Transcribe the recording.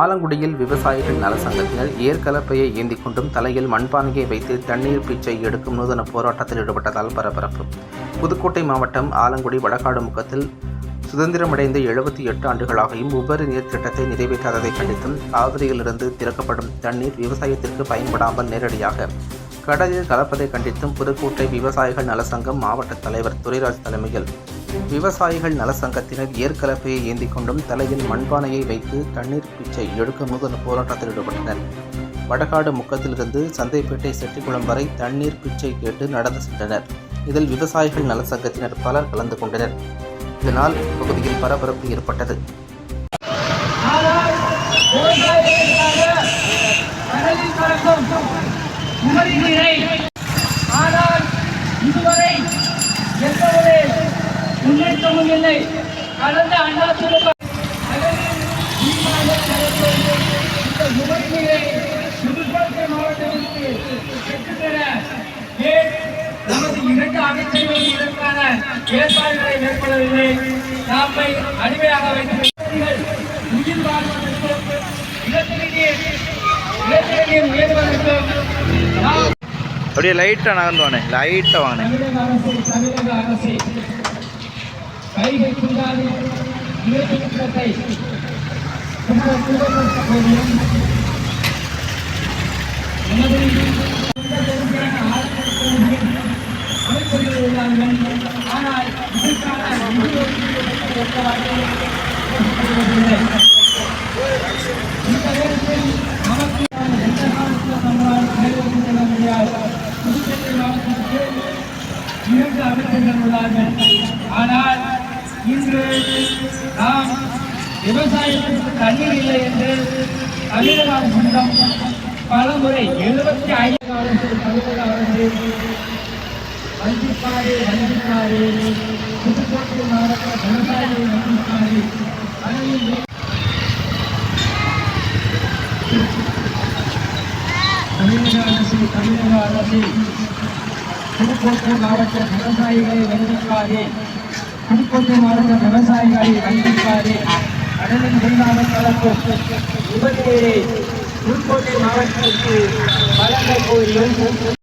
ஆலங்குடியில் விவசாயிகள் நல சங்கத்தினர் ஏர்கலப்பையை ஏந்தி கொண்டும் தலையில் மண்பானையை வைத்து தண்ணீர் பிச்சை எடுக்கும் நூதன போராட்டத்தில் ஈடுபட்டதால் பரபரப்பு. புதுக்கோட்டை மாவட்டம் ஆலங்குடி வடகாடு முக்கத்தில் சுதந்திரமடைந்த எழுபத்தி எட்டு ஆண்டுகளாகியும் உபரி நீர் திட்டத்தை நிறைவேற்றாததை கண்டித்தும் காவிரியிலிருந்து திறக்கப்படும் தண்ணீர் விவசாயத்திற்கு பயன்படாமல் நேரடியாக கடலில் கலப்பதை கண்டித்தும் புதுக்கோட்டை விவசாயிகள் நலசங்கம் மாவட்ட தலைவர் துரைராஜ் தலைமையில் விவசாயிகள் நலசங்கத்தினர் ஏற்கலப்பையை ஏந்தி கொண்டும் தலையில் மண்பானையை வைத்து தண்ணீர் பிச்சை எடுக்கும் முகந்த போராட்டத்தில் ஈடுபட்டனர். வடகாடு முக்கத்திலிருந்து சந்தைப்பேட்டை செட்டிக்குளம் வரை தண்ணீர் பிச்சை கேட்டு நடந்து சென்றனர். இதில் விவசாயிகள் நலசங்கத்தினர் பலர் கலந்து கொண்டனர். இதனால் பகுதியில் பரபரப்பு ஏற்பட்டது ஆனால் விவசாயிகளுக்காக கடலில் கலக்கும் உபரி நீரை ஆனால் இதுவரை எந்த ஒரு முன்னேற்றமும் இல்லை. கடந்த கலக்கும் இந்த உபரி நீரை புதுக்கோட்டை மாவட்டத்திற்கு பெற்றுத்தர ஏன் நமது இரண்டு அமைச்சர்களும் இதற்கான ஏற்பாடுகளை மேற்கொள்ளவில்லை. நாமை அடிமையாக வைத்திருக்கிறீர்கள் உயிர் வாழ்வதற்கும் நிலத்தடிநீர் நிலத்தடிநீர் உயர்வதற்கும் நாம் அப்படியே லைட்டாக நகர்ந்து வானே லைட்டாக வானே. தமிழக அரசு. தமிழக அரசு கைகை குண்டாது நிலத்திட்டத்தை அமைச்சர்கள் உள்ளார்கள் ஆனால் இதற்கான நிதி ஒதுக்கீடு ஏற்படாமல் பேசப்படுவதில்லை. இந்த நேரத்தில் நமக்கு எந்த காலத்திலும் நம்மால் நிறைவேற்றிக் கொள்ள முடியாது புதுச்சேரி மாவட்டத்திற்கு இரண்டு அமைச்சர்கள் உள்ளார்கள் ஆனால் இன்று நாம் விவசாயத்திற்கு தண்ணீர் இல்லை என்று தமிழக அரசிடம் பல முறை எழுபத்தி ஐந்து அரசு தமிழக அரசு வஞ்சிப்பாடு வஞ்சிப்பாடு புதுக்கோட்டை மாவட்ட விவசாயிகள் வஞ்சிப்பாடு தமிழக அரசு தமிழக அரசு புதுக்கோட்டை மாவட்ட விவசாயிகளை வஞ்சிக்காதே புதுக்கோட்டை மாவட்ட விவசாயிகளை வஞ்சிக்காதே கடலில் நீராக கலக்கும் உபநீரை புதுக்கோட்டை மாவட்டத்திற்கு வழங்க கோரியும்.